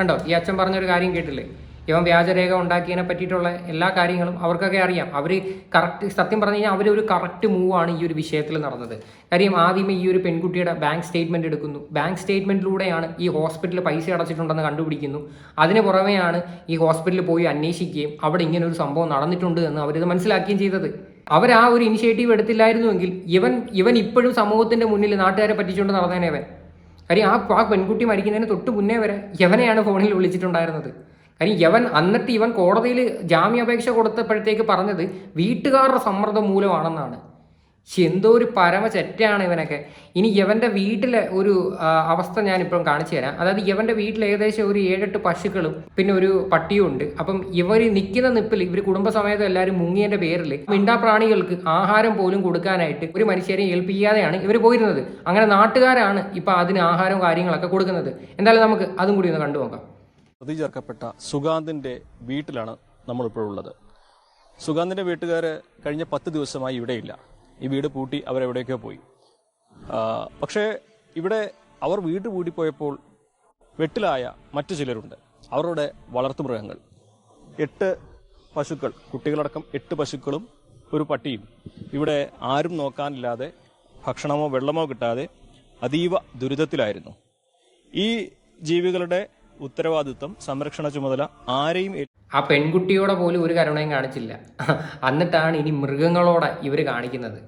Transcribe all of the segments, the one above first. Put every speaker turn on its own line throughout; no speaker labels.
കണ്ടോ ഈ അച്ഛൻ പറഞ്ഞൊരു കാര്യം കേട്ടില്ലേ? ഇവൻ വ്യാജരേഖ ഉണ്ടാക്കിയതിനെ പറ്റിയിട്ടുള്ള എല്ലാ കാര്യങ്ങളും അവർക്കൊക്കെ അറിയാം. അവർ കറക്റ്റ് സത്യം പറഞ്ഞു കഴിഞ്ഞാൽ അവർ ഒരു കറക്റ്റ് മൂവാണ് ഈ ഒരു വിഷയത്തിൽ നടന്നത്. കാര്യം ആദ്യമേ ഈ ഒരു പെൺകുട്ടിയുടെ ബാങ്ക് സ്റ്റേറ്റ്മെന്റ് എടുക്കുന്നു. ബാങ്ക് സ്റ്റേറ്റ്മെന്റിലൂടെയാണ് ഈ ഹോസ്പിറ്റലിൽ പൈസ അടച്ചിട്ടുണ്ടെന്ന് കണ്ടുപിടിക്കുന്നു. അതിന് പുറമെയാണ് ഈ ഹോസ്പിറ്റലിൽ പോയി അന്വേഷിക്കുകയും അവിടെ ഇങ്ങനെ ഒരു സംഭവം നടന്നിട്ടുണ്ട് എന്ന് അവരിത് മനസ്സിലാക്കുകയും ചെയ്തത്. അവർ ആ ഒരു ഇനിഷ്യേറ്റീവ് എടുത്തില്ലായിരുന്നുവെങ്കിൽ ഇവൻ ഇവൻ ഇപ്പോഴും സമൂഹത്തിന്റെ മുന്നിൽ നാട്ടുകാരെ പറ്റിച്ചുകൊണ്ട് നടന്നേനെ അവൻ. കാര്യം ആ ആ പെൺകുട്ടി മരിക്കുന്നതിന് തൊട്ട് മുന്നേ വരെ യവനെയാണ് ഫോണിൽ വിളിച്ചിട്ടുണ്ടായിരുന്നത്. കാര്യം യവൻ അന്നിട്ട് ഇവൻ കോടതിയിൽ ജാമ്യാപേക്ഷ കൊടുത്തപ്പോഴത്തേക്ക് പറഞ്ഞത് വീട്ടുകാരുടെ സമ്മർദ്ദം മൂലമാണെന്നാണ്. പക്ഷെ എന്തോ ഒരു പരമ ചെറ്റാണ് ഇവനൊക്കെ. ഇനി യവന്റെ വീട്ടിലെ ഒരു അവസ്ഥ ഞാനിപ്പം കാണിച്ചു തരാം. അതായത് യവന്റെ വീട്ടിൽ ഏകദേശം ഒരു ഏഴെട്ട് പശുക്കളും പിന്നെ ഒരു പട്ടിയും ഉണ്ട്. അപ്പം ഇവർ നിൽക്കുന്ന നിപ്പിൽ ഇവർ കുടുംബസമേതം എല്ലാവരും മുങ്ങിയതിന്റെ പേരിൽ മിണ്ടാപ്രാണികൾക്ക് ആഹാരം പോലും കൊടുക്കാനായിട്ട് ഒരു മനുഷ്യരെ ഏൽപ്പിക്കാതെയാണ് ഇവർ പോയിരുന്നത്. അങ്ങനെ നാട്ടുകാരാണ് ഇപ്പം അതിന് ആഹാരവും കാര്യങ്ങളൊക്കെ കൊടുക്കുന്നത്. എന്തായാലും നമുക്ക് അതും കൂടി ഒന്ന് കണ്ടു നോക്കാം.
പ്രതി ചേർക്കപ്പെട്ട സുഗാന്തിന്റെ വീട്ടിലാണ് നമ്മളിപ്പോഴുള്ളത്. സുഗാന്തിന്റെ വീട്ടുകാർ കഴിഞ്ഞ പത്ത് ദിവസമായി ഇവിടെയില്ല. ഈ വീട് പൂട്ടി അവരെവിടേക്കോ പോയി. പക്ഷേ ഇവിടെ അവർ വീട് പൂട്ടിപ്പോയപ്പോൾ വെട്ടിലായ മറ്റു ചിലരുണ്ട്. അവരുടെ വളർത്തുമൃഗങ്ങൾ. എട്ട് പശുക്കൾ കുട്ടികളടക്കം എട്ട് പശുക്കളും ഒരു പട്ടിയും. ഇവിടെ ആരും നോക്കാനില്ലാതെ ഭക്ഷണമോ വെള്ളമോ കിട്ടാതെ അതീവ ദുരിതത്തിലായിരുന്നു. ഈ ജീവികളുടെ ഉത്തരവാദിത്വം സംരക്ഷണ ചുമതല ആരെയും
ആ പെൺകുട്ടിയോടെ പോലും ഒരു കരുണയും കാണിച്ചില്ല. എന്നിട്ടാണ് ഇനി മൃഗങ്ങളോടെ ഇവർ കാണിക്കുന്നത്.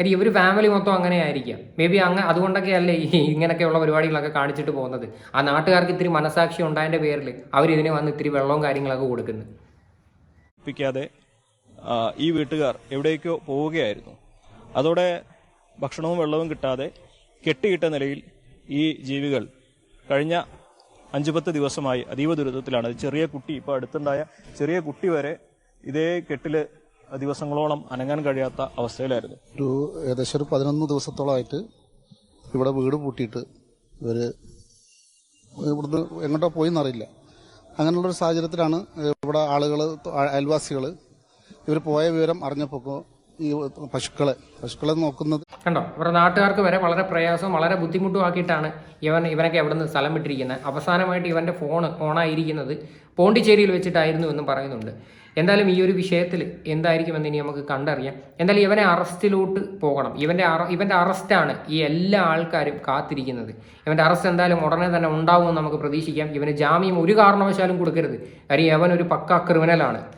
കാര്യം ഇവർ ഫാമിലി മൊത്തം അങ്ങനെ ആയിരിക്കാം മേ ബി അങ്ങ് അതുകൊണ്ടൊക്കെ അല്ലേ ഈ ഇങ്ങനെയൊക്കെയുള്ള പരിപാടികളൊക്കെ കാണിച്ചിട്ട് പോകുന്നത്. ആ നാട്ടുകാർക്ക് ഇത്തിരി മനസാക്ഷി ഉണ്ടായതിന്റെ പേരിൽ അവർ ഇതിനെ വന്ന് ഇത്തിരി വെള്ളവും കാര്യങ്ങളൊക്കെ കൊടുക്കുന്നത്
ഏൽപ്പിക്കാതെ ഈ വീട്ടുകാർ എവിടേക്കോ പോവുകയായിരുന്നു. അതോടെ ഭക്ഷണവും വെള്ളവും കിട്ടാതെ കെട്ടിയിട്ട നിലയിൽ ഈ ജീവികൾ കഴിഞ്ഞ അഞ്ചു പത്ത് ദിവസമായി അതീവ ദുരിതത്തിലാണ്. ചെറിയ കുട്ടി ഇപ്പോൾ അടുത്തുണ്ടായ ചെറിയ കുട്ടി വരെ ഇതേ കെട്ടിൽ ദിവസങ്ങളോളം അനങ്ങാൻ കഴിയാത്ത അവസ്ഥയിലായിരുന്നു.
ഒരു ഏകദേശം ഒരു പതിനൊന്ന് ദിവസത്തോളമായിട്ട് ഇവിടെ വീട് പൂട്ടിയിട്ട് ഇവർ ഇവിടുന്ന് എങ്ങോട്ടോ പോയി എന്നറിയില്ല അങ്ങനെയുള്ളൊരു സാഹചര്യത്തിലാണ് ഇവിടെ ആളുകൾ അയൽവാസികൾ ഇവർ പോയ വിവരം അറിഞ്ഞപ്പോൾ ഈ പശുക്കളെ പശുക്കളെ നോക്കുന്നത്.
കണ്ടോ? ഇവരുടെ നാട്ടുകാർക്ക് വരെ വളരെ പ്രയാസവും വളരെ ബുദ്ധിമുട്ടും ആക്കിയിട്ടാണ് ഇവൻ ഇവനൊക്കെ അവിടെ നിന്ന് സ്ഥലം വിട്ടിരിക്കുന്നത്. അവസാനമായിട്ട് ഇവന്റെ ഫോൺ ഓണായിരിക്കുന്നത് പോണ്ടിച്ചേരിയിൽ വെച്ചിട്ടായിരുന്നു എന്നും പറയുന്നുണ്ട്. എന്തായാലും ഈ ഒരു വിഷയത്തിൽ എന്തായിരിക്കുമെന്ന് ഇനി നമുക്ക് കണ്ടറിയാം. എന്തായാലും ഇവനെ അറസ്റ്റിലോട്ട് പോകണം. ഇവന്റെ അറ- ഇവന്റെ അറസ്റ്റാണ് ഈ എല്ലാ ആൾക്കാരും കാത്തിരിക്കുന്നത്. ഇവന്റെ അറസ്റ്റ് എന്തായാലും ഉടനെ തന്നെ ഉണ്ടാവുമെന്ന് നമുക്ക് പ്രതീക്ഷിക്കാം. ഇവന് ജാമ്യം ഒരു കാരണവശാലും കൊടുക്കരുത്. കാര്യം ഇവൻ ഒരു പക്ക ക്രിമിനലാണ്